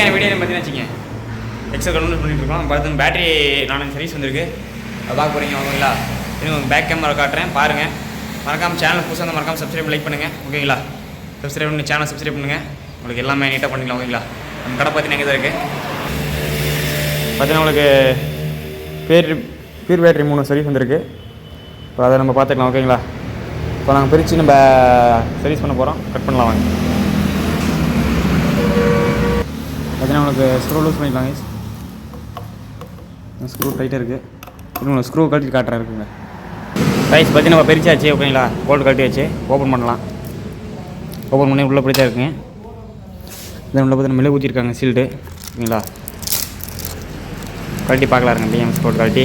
இன்றைக்கான வீடியோ பார்த்தீங்கன்னா வச்சுங்க எக்ஸல் கலந்து பண்ணிட்டு இருக்கோம். பார்த்து பேட்டரி நாலஞ்சு சர்வீஸ் வந்திருக்கு. அதை பார்க்க போகிறீங்க ஓகேங்களா இன்னும் பேக் கேமரா காட்டுறேன். பாருங்கள் மறக்காமல் சேனல் புதுசாக இருந்தால் மறக்காமல் சப்ஸ்கிரைப் லைக் பண்ணுங்கள் ஓகேங்களா? சப்ஸ்கிரைப் பண்ணி சேனல் சப்ஸ்கிரைப் பண்ணுங்கள் உங்களுக்கு எல்லாமே நீட்டாக பண்ணிக்கலாம் ஓகேங்களா? நம்ம கடை பார்த்தீங்கன்னா எங்கே தான் இருக்குது பார்த்தீங்கன்னா உங்களுக்கு பேர் பீர் பேட்டரி மூணு சர்வீஸ் வந்திருக்கு. இப்போ அதை நம்ம பார்த்துக்கலாம் ஓகேங்களா? இப்போ நாங்கள் பிரித்து நம்ம சர்வீஸ் பண்ண போகிறோம் கட் பண்ணலாம் வாங்க. நம்மளுக்கு உங்களுக்கு ஸ்க்ரூ லூஸ் பண்ணிக்கலாம் கைஸ் ஸ்க்ரூ டைட்டாக இருக்குது இன்னும் உங்களுக்கு ஸ்க்ரூ கழட்டி காட்டுறேன் இருக்குங்க. கைஸ் பற்றி நம்ம பிரிச்சாச்சு ஓகேங்களா? போல்ட் கழட்டி வச்சு ஓப்பன் பண்ணலாம். ஓப்பன் பண்ணி உள்ளே பிடிச்சா இருக்குங்க. இதில் உள்ள பார்த்தீங்கன்னா மிளகு ஊற்றிருக்காங்க சீல்டு ஓகேங்களா? கழட்டி பார்க்கலாம் இருங்க பிஎம்எஸ் போட்டு கழட்டி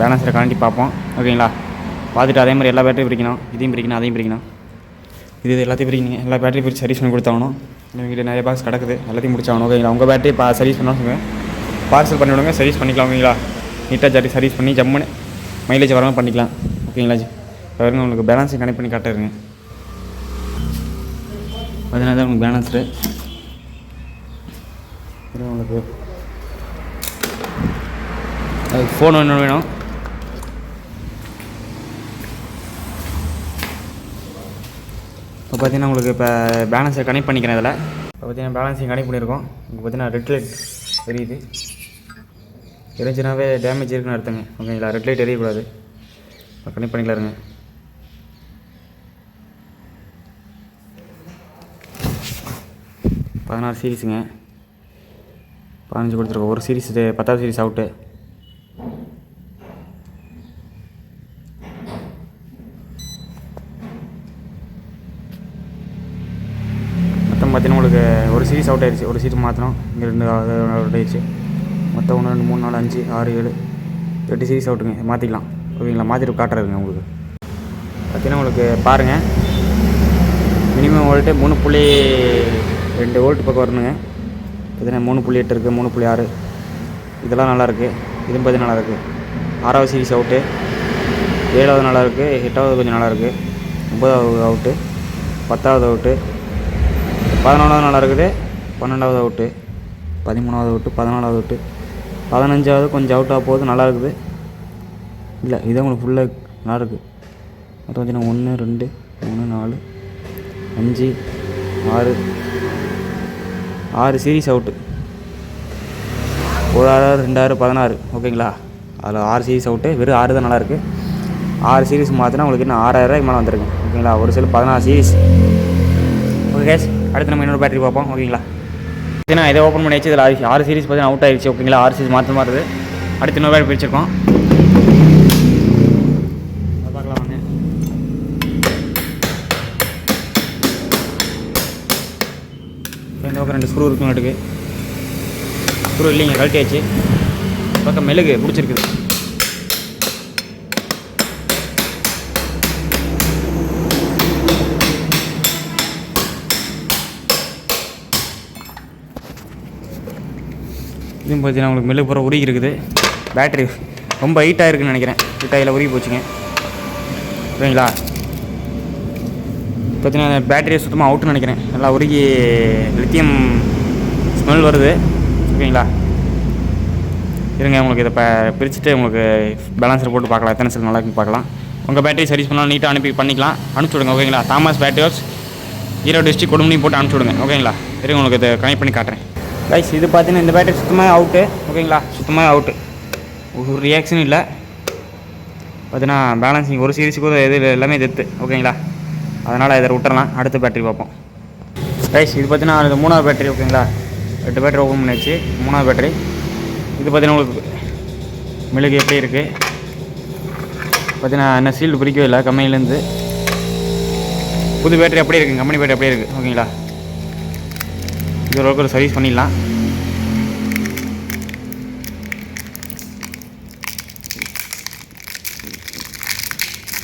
பேலன்ஸில் கழட்டி பார்ப்போம் ஓகேங்களா? பார்த்துட்டு அதே மாதிரி எல்லா பேட்டரியும் பிரிக்கணும். இதையும் பிரிக்கணும் அதையும் பிரிக்கணும். இது இது எல்லாத்தையும் பிரிக்கணும். எல்லா பேட்டரி பிரித்து சர்வீஸ் பண்ணி கொடுத்தாகணும் எங்ககிட்ட நிறைய பாக்ஸ் கிடக்குது. எல்லாத்தையும் முடிச்சாகணும் ஓகேங்களா உங்கள் பேட்டரி பா சர்வீஸ் பண்ணணும் சொல்லுங்கள் பார்சல் பண்ணி விடுங்க சர்வீஸ் பண்ணிக்கலாம் ஓகேங்களா? நீட்டாக சரி சர்வீஸ் பண்ணி ஜம்முன்னு மைலேஜ் வராமல் பண்ணிக்கலாம் ஓகேங்களா ஜி? பாருங்க உங்களுக்கு பேலன்ஸையும் கனெக்ட் பண்ணி காட்டுறேங்க அதனால தான் உங்களுக்கு பேலன்ஸு உங்களுக்கு அது ஃபோன் ஒன்று வேணும். இப்போ பார்த்தீங்கன்னா உங்களுக்கு இப்போ பேலன்ஸை கனெக்ட் பண்ணிக்கிறேன் இதில். இப்போ பார்த்தீங்கன்னா பேலன்ஸையும் கனெக்ட் பண்ணியிருக்கோம். இப்போ பார்த்தீங்கன்னா ரெட் லைட் தெரியுது எரிஞ்சுனாவே டேமேஜ் இருக்குன்னு அர்த்தங்க. ஓகேங்களா ரெட் லைட் எரியக்கூடாது. இப்போ கனெக்ட் பண்ணிக்கலாருங்க பதினாறு சீரீஸுங்க பதினஞ்சு கொடுத்துருக்கோம். ஒரு சீரீஸ் பத்தாவது சீரீஸ் அவுட்டு பார்த்தீங்கன்னா உங்களுக்கு ஒரு சீரிஸ் அவுட் ஆயிடுச்சு. ஒரு சீட் மாற்றணும் இங்கே ரெண்டு அவுட் ஆயிடுச்சு. மொத்தம் ஒன்று ரெண்டு மூணு நாலு அஞ்சு ஆறு ஏழு எட்டு சீரீஸ் அவுட்டுங்க மாற்றிக்கலாம் ஓகேங்களா? மாற்றிட்டு காட்டுறதுங்க உங்களுக்கு. பார்த்தீங்கன்னா உங்களுக்கு பாருங்கள் மினிமம் வோல்ட்டு மூணு புள்ளி ரெண்டு வோல்ட் பக்கம் வரணுங்க. பார்த்தீங்கன்னா மூணு புள்ளி எட்டு இருக்குது மூணு புள்ளி ஆறு. இதெல்லாம் நல்லாயிருக்கு இதுவும் பார்த்தீங்கன்னா நல்லாயிருக்கு ஆறாவது சீரிஸ் அவுட்டு ஏழாவது நல்லாயிருக்கு எட்டாவது கொஞ்சம் நல்லாயிருக்கு ஒம்பதாவது அவுட்டு பத்தாவது அவுட்டு பதினொன்றாவது நல்லா இருக்குது பன்னெண்டாவது அவுட்டு பதிமூணாவது அவுட்டு பதினாலாவது அவுட்டு பதினஞ்சாவது கொஞ்சம் அவுட்டாக போகுது நல்லா இருக்குது. இல்லை இதே உங்களுக்கு ஃபுல்லாக நல்லா இருக்குது மொத்தம் பார்த்தீங்கன்னா ஒன்று ரெண்டு மூணு நாலு அஞ்சு ஆறு ஆறு சீரீஸ் அவுட்டு ஒரு ஆறு ரெண்டாறு பதினாறு ஓகேங்களா? அதில் ஆறு சீரீஸ் அவுட்டு வெறும் ஆறு தான் நல்லாயிருக்கு ஆறு சீரீஸ் மாற்றினா உங்களுக்கு இன்னும் ஆறாயிரரூவாய்க்கு மேலே வந்திருக்கு ஓகேங்களா? ஒரு சில பதினாறு சீரீஸ் ஓகே கேஸ் அடுத்து நம்ம இன்னொரு பேட்டரி பார்ப்போம் ஓகேங்களா? ஏன்னா இதை ஓப்பன் பண்ணியாச்சு இதில் ஆறு ஆறு பார்த்தீங்கன்னா அவுட் ஆயிடுச்சு ஓகேங்களா? ஆறு சீரிஸ் மாற்ற மாறுது. அடுத்து இன்னொரு பேட்டரி பிரிச்சிருக்கோம். அதை பார்க்கலாம் வாங்க. இந்த பக்கம் ரெண்டு ஸ்க்ரூ இருக்கும் நட்டுக்கு ஸ்க்ரூ இல்லைங்க கழட்டியாச்சு. பக்கம் மெழுகு பிடிச்சிருக்குது. இதுவும் பார்த்தீங்கன்னா உங்களுக்கு மெழுகு பூரா உருகி இருக்குது. பேட்டரி ரொம்ப ஹீட்டாக இருக்குன்னு நினைக்கிறேன். ஹீட்டாயில் உருகி போச்சுங்க. ஓகேங்களா பார்த்தீங்கன்னா பேட்டரியை சுத்தமாக அவுட்டுன்னு நினைக்கிறேன். நல்லா உருகி லித்தியம் ஸ்மெல் வருது. ஓகேங்களா இருங்க உங்களுக்கு இதை இப்போ பிரிச்சுட்டு உங்களுக்கு பேலன்ஸில் போட்டு பார்க்கலாம். எத்தனை செல் நல்லா இருக்குன்னு பார்க்கலாம். உங்கள் பேட்டரி சர்வீஸ் பண்ணாலும். நீட்டாக அனுப்பி பண்ணிக்கலாம். அனுப்பிச்சி விடுங்க ஓகேங்களா Thomas battery house Erode district Kodumani போட்டு அனுப்பிச்சி விடுங்க ஓகேங்களா இருங்க உங்களுக்கு இதை கனெக்ட் பண்ணி காட்டுறேன். கைஸ் இது பார்த்தீங்கன்னா இந்த பேட்டரி சுத்தமாக அவுட்டு ஓகேங்களா சுத்தமாக அவுட்டு ஒரு ரியாக்ஷன் இல்லை. பார்த்தீங்கன்னா பேலன்சிங் ஒரு சீரிஸுக்கு ஒரு இது எல்லாமே தெத்து ஓகேங்களா அதனால் இதை விட்டுறலாம். அடுத்த பேட்டரி பார்ப்போம். ரைஸ் இது பார்த்தீங்கன்னா இது மூணாவது பேட்டரி ஓகேங்களா ரெண்டு பேட்டரி ஓப்பன் பண்ணியாச்சு. மூணாவது பேட்டரி இது பார்த்தீங்கன்னா உங்களுக்கு மிளகு எப்படி இருக்குது பார்த்தீங்கன்னா என்ன சீல்டு பிடிக்கவே இல்லை. கம்பெனிலேருந்து புது பேட்டரி அப்படியே இருக்குது கம்பெனி பேட்டரி அப்படியே இருக்குது ஓகேங்களா இது ஓரளவுக்கு ஒரு சர்வீஸ் பண்ணிடலாம்.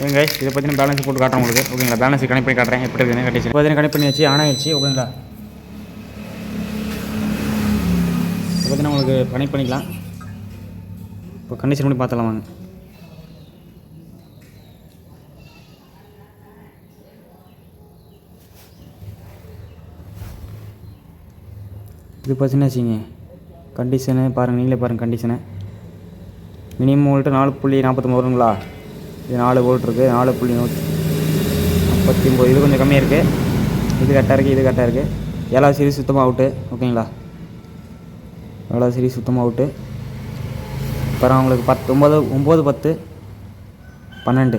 ஏங்க இதை பற்றின பேலன்ஸ் போட்டு காட்டுறேன் உங்களுக்கு. ஓகேங்களா பேலன்ஸ் கனெக்ட் பண்ணி காட்டுறேன். எப்படி இருக்குன்னு கட்டிச்சு பார்த்தீங்கன்னா கனெக்ட் பண்ணியாச்சு? ஆன் ஆயிடுச்சு. ஓகேங்களா இதை பார்த்தீங்கன்னா உங்களுக்கு கனெக்ட் பண்ணிக்கலாம். இப்போ கண்டிஷன் பண்ணி பார்த்துலாம் வாங்க. இது பார்த்தீங்கன்னா வச்சுங்க கண்டிஷனு பாருங்கள் நீங்களே பாருங்கள் கண்டிஷனு மினிமம் வோல்ட்டு நாலு புள்ளி நாற்பத்தொம்பது வருங்களா? இது நாலு வோல்ட் இருக்குது நாலு புள்ளி நூற்றி முப்பத்தி ஒம்பது இது கொஞ்சம் கம்மியாக இருக்குது இது கரெக்டாக இருக்குது இது கரெக்டாக இருக்குது ஏழாவது சீரிஸ் சுத்தமாக அவுட்டு ஓகேங்களா? ஏழாவது சீரிஸ் சுத்தமாக அவுட்டு அப்புறம் அவங்களுக்கு பத்து ஒம்பது ஒம்பது பத்து பன்னெண்டு.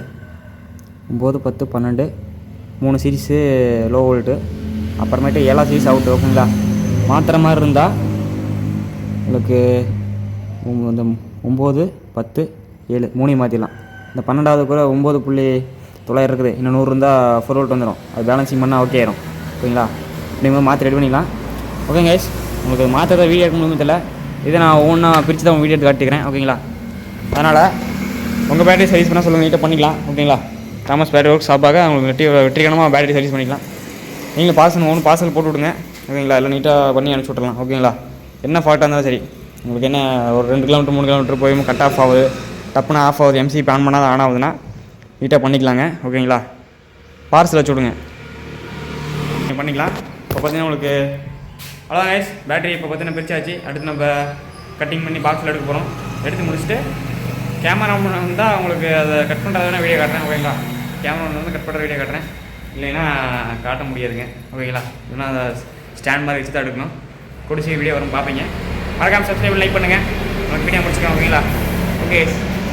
ஒம்பது பத்து பன்னெண்டு மூணு சீரிஸு லோ வோல்ட்டு அப்புறமேட்டு ஏழாவது சீரிஸ் அவுட்டு ஓகேங்களா? மாற்றுற மாதிரி இருந்தால் உங்களுக்கு இந்த ஒம்பது பத்து ஏழு மூணையும் மாற்றிடலாம் இந்த பன்னெண்டாவது கூட ஒம்பது புள்ளி தொள்ளாயிரம் இருக்குது. இன்னும் நூறு இருந்தால் ஃபோர் வோல்ட் வந்துடும் அது பேலன்சிங் பண்ணால் ஓகே ஆயிரும். ஓகேங்களா நீங்கள் மாற்றி ரெடி பண்ணிக்கலாம் ஓகேங்க கைஸ் உங்களுக்கு மாற்றுறத வீடியோ எடுக்க முடியுமே தெரியல. இதை நான் ஒவ்வொன்றா பிரித்து தான் வீடியோ எடுத்து காட்டிக்கிறேன். ஓகேங்களா அதனால் உங்கள் பேட்டரி சர்வீஸ் பண்ணால் சொல்லுங்கள் நீட்டாக பண்ணிக்கலாம். ஓகேங்களா தாமஸ் பேட்டரி ஒர்க் ஷாப்பாக உங்களுக்கு வெற்றி வெற்றிகரமாக பேட்டரி சர்வீஸ் பண்ணிக்கலாம். நீங்கள் பார்சல் ஒன்று பார்சல் போட்டு விடுங்க. ஓகேங்களா? எல்லாம் நீட்டாக பண்ணி அனுப்பிச்சி விட்றலாம் ஓகேங்களா? என்ன ஃபால்ட்டாக இருந்தாலும் சரி. உங்களுக்கு என்ன ஒரு ரெண்டு கிலோமீட்டர் மூணு கிலோமீட்டர் போய் கட் ஆஃப் ஆகுது டப்புனா ஆஃப் ஆகுது எம்சி ஆன் பண்ணால் ஆன் ஆகுதுன்னா நீட்டாக பண்ணிக்கலாங்க. ஓகேங்களா? பார்சல் வச்சு விடுங்க நீங்கள் பண்ணிக்கலாம். இப்போ பார்த்தீங்கன்னா உங்களுக்கு அவ்வளோதான் கைஸ் பேட்டரி இப்போ பார்த்தீங்கன்னா பிரிச்சாச்சு. அடுத்து நம்ம கட்டிங் பண்ணி பாக்ஸில் எடுக்க போகிறோம் எடுத்து முடிச்சுட்டு கேமரா வந்தால் உங்களுக்கு அதை கட் பண்ணுறதுனா வீடியோ காட்டுறேன். ஓகேங்களா? கேமரா வந்து கட் பண்ணுற வீடியோ காட்டுறேன். இல்லைன்னா காட்ட முடியாதுங்க. ஓகேங்களா? இல்லைன்னா ஸ்டாண்ட் மாதிரி வச்சு தான் எடுக்கணும். குடிச்சு வீடியோ வரும் பார்ப்பீங்க. மறக்காம சப்ஸ்கிரைப் லைக் பண்ணுங்கள் உங்களுக்கு வீடியோ முடிச்சுக்கலாம் ஓகேங்களா? ஓகே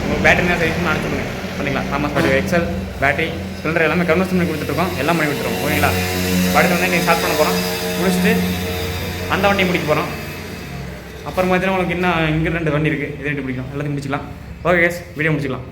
உங்களுக்கு பேட்டரி தான் பண்ணி அனுப்பிச்சுடுங்க பண்ணிக்கலாம். தாமஸ் பேட்டரி எக்ஸல் பேட்டரி ஸ்பில்டர் எல்லாமே கன்வர்ஸ் பண்ணி கொடுத்துட்ருக்கோம் எல்லாம் பண்ணி கொடுத்துருவோம். ஓகேங்களா? அடுத்து வந்து நீங்கள் ஸ்டார்ட் பண்ண போகிறோம் முடிச்சுட்டு அந்த வண்டியை முடிக்க போகிறோம் அப்புறம் பார்த்தீங்கன்னா உங்களுக்கு இன்னும் இங்கே ரெண்டு வண்டி இருக்குது இது ரெண்டு பிடிக்கும். எல்லாத்தையும் முடிச்சிக்கலாம். Okay guys video முடிச்சிக்கலாம்.